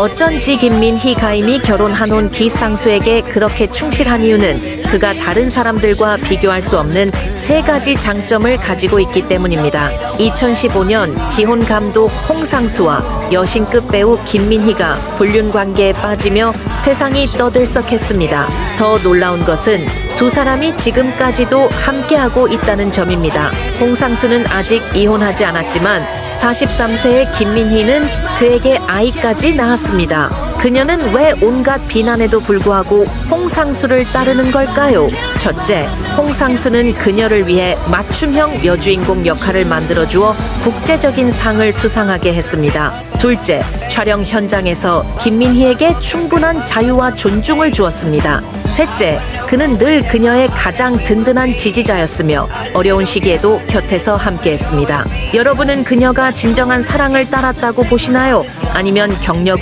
어쩐지 김민희 가임이 결혼한 온 기상수에게 그렇게 충실한 이유는 그가 다른 사람들과 비교할 수 없는 세 가지 장점을 가지고 있기 때문입니다. 2015년 기혼 감독 홍상수와 여신급 배우 김민희가 불륜 관계에 빠지며 세상이 떠들썩했습니다. 더 놀라운 것은 두 사람이 지금까지도 함께하고 있다는 점입니다. 홍상수는 아직 이혼하지 않았지만 43세의 김민희는 그에게 아이까지 낳았습니다. 그녀는 왜 온갖 비난에도 불구하고 홍상수를 따르는 걸까요? 첫째, 홍상수는 그녀를 위해 맞춤형 여주인공 역할을 만들어주어 국제적인 상을 수상하게 했습니다. 둘째, 촬영 현장에서 김민희에게 충분한 자유와 존중을 주었습니다. 셋째, 그는 늘 그녀의 가장 든든한 지지자였으며 어려운 시기에도 곁에서 함께했습니다. 여러분은 그녀가 진정한 사랑을 따랐다고 보시나요? 아니면 경력을